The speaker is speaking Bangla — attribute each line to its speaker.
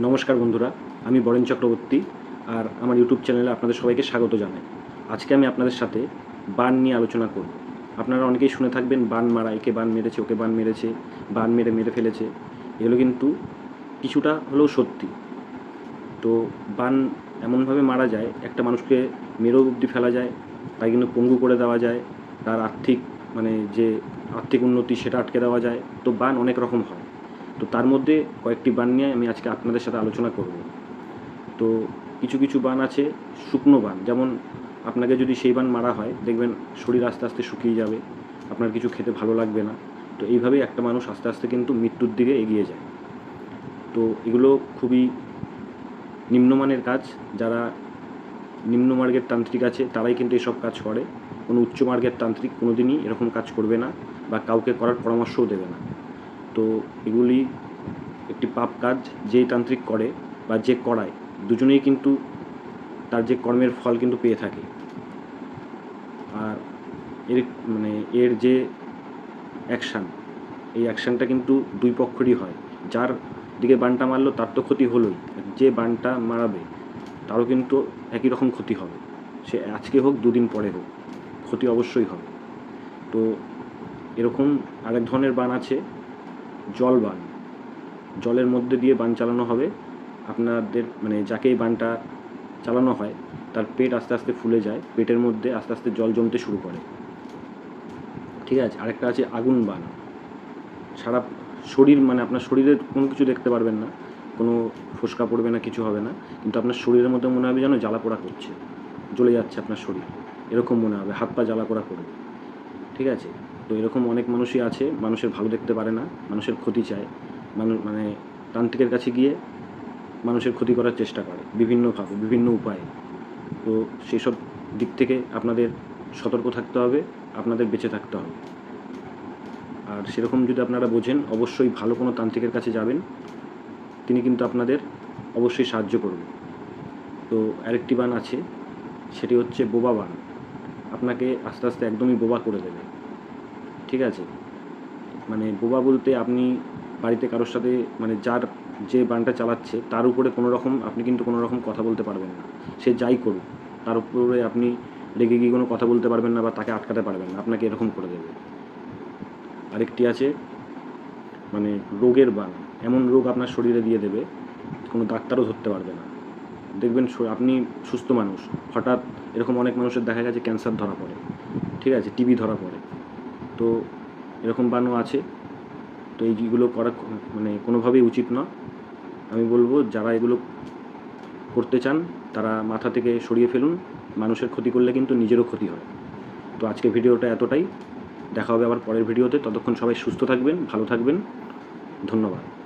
Speaker 1: নমস্কার বন্ধুরা, আমি বরেন চক্রবর্তী আর আমার ইউটিউব চ্যানেলে আপনাদের সবাইকে স্বাগত জানাই। আজকে আমি আপনাদের সাথে বান নিয়ে আলোচনা করব। আপনারা অনেকেই শুনে থাকবেন, বান মারা, একে বান মেরেছে, ওকে বান মেরেছে, বান মেরে মেরে ফেলেছে। এগুলো কিন্তু কিছুটা হলেও সত্যি। তো বান এমনভাবে মারা যায়, একটা মানুষকে মেরেও অবধি ফেলা যায় তাই কিন্তু পঙ্গু করে দেওয়া যায়, তার আর্থিক মানে যে আর্থিক উন্নতি সেটা আটকে দেওয়া যায়। তো বান অনেক রকম হয়। তো তার মধ্যে কয়েকটি বান নিয়ে আমি আজকে আপনাদের সাথে আলোচনা করব। তো কিছু কিছু বান আছে, শুকনো বান। যেমন আপনাকে যদি সেই বান মারা হয়, দেখবেন শরীর আস্তে আস্তে শুকিয়ে যাবে, আপনার কিছু খেতে ভালো লাগবে না। তো এইভাবেই একটা মানুষ আস্তে আস্তে কিন্তু মৃত্যুর দিকে এগিয়ে যায়। তো এগুলো খুবই নিম্নমানের কাজ। যারা নিম্নমার্গের তান্ত্রিক আছে, তারাই কিন্তু এসব কাজ করে। কোনো উচ্চ মার্গের তান্ত্রিক কোনো দিনই এরকম কাজ করবে না বা কাউকে করার পরামর্শও দেবে না। তো এগুলি একটি পাপ কাজ, যেই তান্ত্রিক করে বা যে করায়, দুজনেই কিন্তু তার যে কর্মের ফল কিন্তু পেয়ে থাকে। আর এর মানে এর যে অ্যাকশান এই অ্যাকশানটা কিন্তু দুই পক্ষেরই হয়। যার দিকে বানটা মারলো, তার তো ক্ষতি হলোই। যে বানটা মারাবে, তারও কিন্তু একই রকম ক্ষতি হবে। সে আজকে হোক, দুদিন পরে হোক, ক্ষতি অবশ্যই হবে। তো এরকম আরেক ধরনের বান আছে জল বান। জলের মধ্যে দিয়ে বান চালানো হবে। আপনাদের মানে যাকে এই বানটা চালানো হয়, তার পেট আস্তে আস্তে ফুলে যায়, পেটের মধ্যে আস্তে আস্তে জল জমতে শুরু করে। ঠিক আছে? আরেকটা আছে আগুন বান। সারা শরীর মানে আপনার শরীরে কোনো কিছু দেখতে পারবেন না, কোনো ফোসকা পড়বে না, কিছু হবে না, কিন্তু আপনার শরীরের মধ্যে মনে হবে যেন জ্বালা পোড়া করছে, জ্বলে যাচ্ছে আপনার শরীর। এরকম মনে হবে, হাত পা জ্বালা পোড়া করবে। ঠিক আছে? তো এরকম অনেক মানুষই আছে, মানুষের ভালো দেখতে পারে না, মানুষের ক্ষতি চায়। মানুষ মানে তান্ত্রিকের কাছে গিয়ে মানুষের ক্ষতি করার চেষ্টা করে, বিভিন্নভাবে, বিভিন্ন উপায়ে। তো সেসব দিক থেকে আপনাদের সতর্ক থাকতে হবে, আপনাদের বেঁচে থাকতে হবে। আর সেরকম যদি আপনারা বোঝেন, অবশ্যই ভালো কোনো তান্ত্রিকের কাছে যাবেন। তিনি কিন্তু আপনাদের অবশ্যই সাহায্য করবে তো আরেকটি বান আছে, সেটি হচ্ছে বোবা বান। আপনাকে আস্তে আস্তে একদমই বোবা করে দেবে। ঠিক আছে। মানে বোবা বলতে আপনি বাড়িতে কারোর সাথে মানে যার যে বানটা চালাচ্ছে, তার উপরে কোনো রকম, আপনি কিন্তু কোনো রকম কথা বলতে পারবেন না। সে যাই করুক, তার উপরে আপনি রেগে গিয়ে কোনো কথা বলতে পারবেন না বা তাকে আটকাতে পারবেন না। আপনাকে এরকম করে দেবে। আরেকটি আছে মানে রোগের বান। এমন রোগ আপনার শরীরে দিয়ে দেবে, কোনো ডাক্তারও ধরতে পারবে না। দেখবেন আপনি সুস্থ মানুষ। হঠাৎ এরকম অনেক মানুষের দেখা গেছে, ক্যান্সার ধরা পড়ে। ঠিক আছে, টিবি ধরা পড়ে। তো এরকম বানও আছে। তো এইগুলো করা মানে কোনোভাবেই উচিত না আমি বলব, যারা এগুলো করতে চান, তারা মাথা থেকে সরিয়ে ফেলুন। মানুষের ক্ষতি করলে কিন্তু নিজেরও ক্ষতি হয়। তো আজকে ভিডিওটা এতটাই। দেখা হবে আবার পরের ভিডিওতে। ততক্ষণ সবাই সুস্থ থাকবেন, ভালো থাকবেন। ধন্যবাদ।